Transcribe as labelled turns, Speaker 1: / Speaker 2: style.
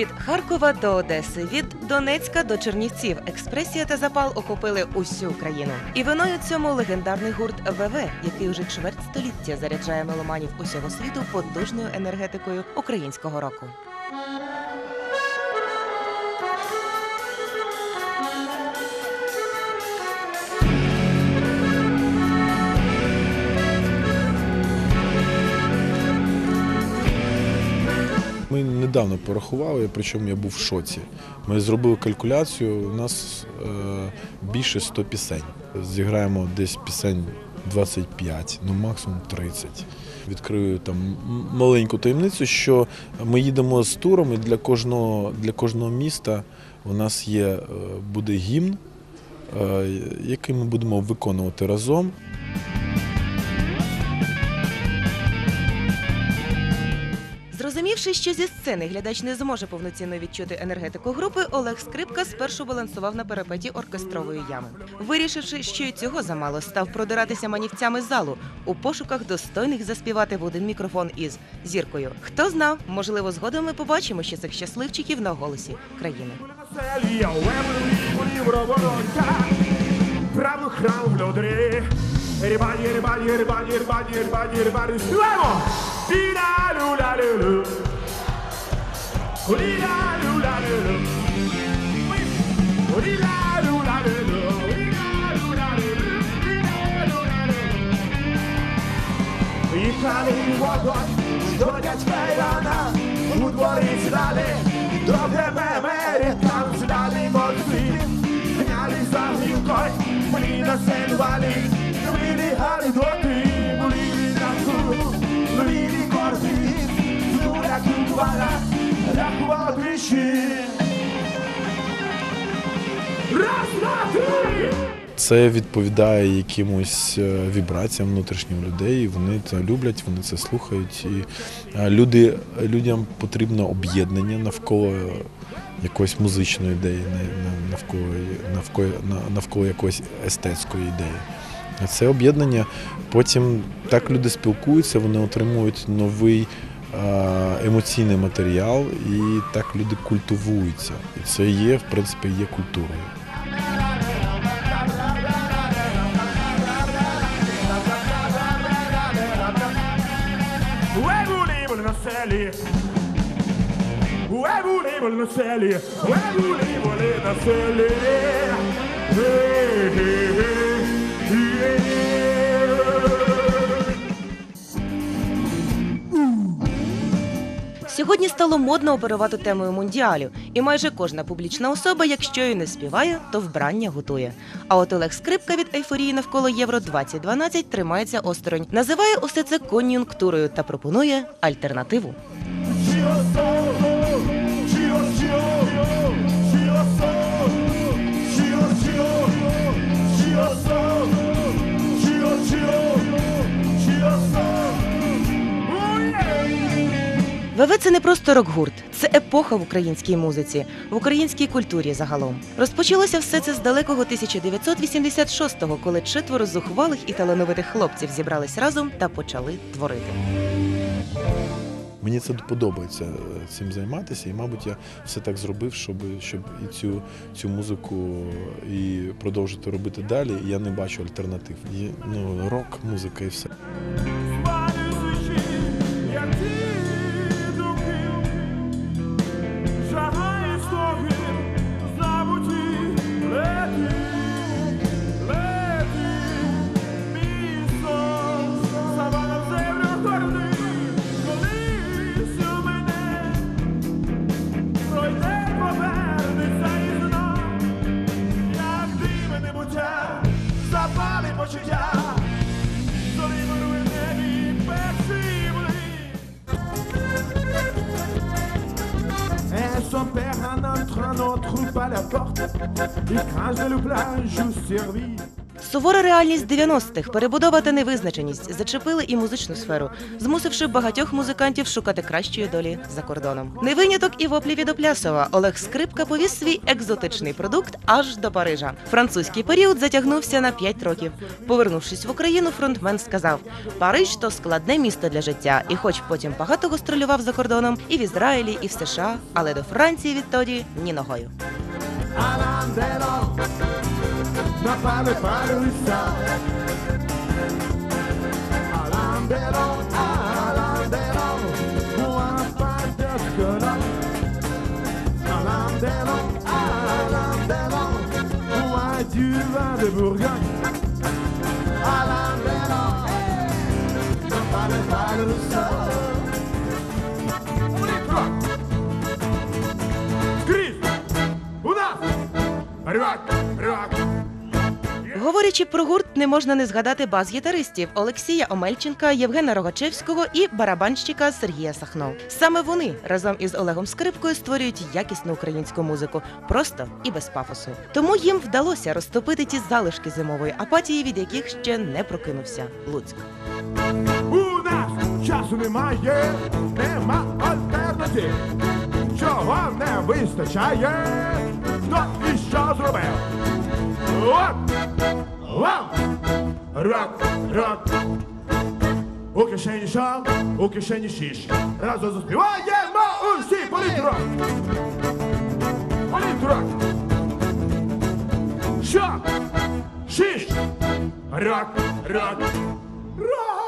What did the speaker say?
Speaker 1: Від Харкова до Одеси, від Донецька до Чернівців експресія та запал окупили усю країну. І виною цьому легендарний гурт ВВ, який уже чверть століття заряджає меломанів усього світу потужною енергетикою українського року.
Speaker 2: Недавно порахували, причому я був в шоці. Ми зробили калькуляцію, у нас е, більше 100 пісень. Зіграємо десь пісень 25, ну максимум 30. Відкрию там маленьку таємницю, що ми їдемо з туром, і для кожного, для кожного міста у нас є, е, буде гімн, е, який ми будемо виконувати разом.
Speaker 1: Зрозумівши, що зі сцени глядач не зможе повноцінно відчути енергетику групи, Олег Скрипка спершу балансував на перепеті оркестрової ями. Вирішивши, що й цього замало, став продиратися манівцями залу у пошуках достойних заспівати в один мікрофон із зіркою. Хто знав, можливо, згодом ми побачимо ще цих щасливчиків на голосі країни.
Speaker 3: Праву храм в льодри. Рибані, рибані, рибані, рибані, рибані, рибані, співаємо! Ля-лю-ля-лю-лю. Їхали вогонь до дядька Івана, у дворі далі, до Гремемері, там здали морці, гняли за грілкой, мені населювали, вилігали доти,
Speaker 2: Це відповідає якимось е, вібраціям внутрішнім людей. Вони це люблять, вони це слухають. І е, люди, людям потрібно об'єднання навколо якоїсь музичної ідеї, навколо, навколо, навколо якоїсь естетської ідеї. Це об'єднання. Потім так люди спілкуються, вони отримують новий е, емоційний матеріал, і так люди культивуються. І це є, в принципі, є культурою.
Speaker 3: cieli. Where will they will sell you? Where will they will in the? Hey, hey, hey.
Speaker 1: Сьогодні стало модно оперувати темою мундіалю, і майже кожна публічна особа, якщо й не співає, то вбрання готує. А от Олег Скрипка від ейфорії навколо Євро 2012 тримається осторонь, називає усе це кон'юнктурою та пропонує альтернативу. ВВ це не просто рок-гурт, це епоха в українській музиці, в українській культурі загалом. Розпочалося все це з далекого 1986-го, коли четверо зухвалих і талановитих хлопців зібрались разом та почали творити.
Speaker 2: Мені це подобається е, цим займатися, і, мабуть, я все так зробив, щоб, щоб і цю, цю музику і продовжити робити далі. І я не бачу альтернатив. Є ну, рок, музика і все.
Speaker 3: Elle s'empère un autre, un autre pas la porte. Il crache le plage ou servit.
Speaker 1: Сувора реальність 90-х, перебудова та невизначеність зачепили і музичну сферу, змусивши багатьох музикантів шукати кращої долі за кордоном. Не виняток і воплі від Оплясова. Олег Скрипка повіз свій екзотичний продукт аж до Парижа. Французький період затягнувся на 5 років. Повернувшись в Україну, фронтмен сказав: Париж то складне місто для життя, і хоч потім багато гастролював за кордоном і в Ізраїлі, і в США, але до Франції відтоді ні ногою.
Speaker 3: na fave parusa Alambero, alambero, mua pateskona Alambero, alambero, mua du vin de Bourgogne. Alambero, na fave!
Speaker 1: Говорячи про гурт, не можна не згадати бас-гітаристів Олексія Омельченка, Євгена Рогачевського і барабанщика Сергія Сахно. Саме вони разом із Олегом Скрипкою створюють якісну українську музику, просто і без пафосу. Тому їм вдалося розтопити ті залишки зимової апатії, від яких ще не прокинувся Луцьк.
Speaker 3: У нас часу немає, нема альтернатив. Чого не вистачає, хто і що зробив? Рок, рок. У кишені шал, у кишені шіш. Разом заспіваємо усі політрок. Політрок. Що? Шіш. Рок, рок. Рок.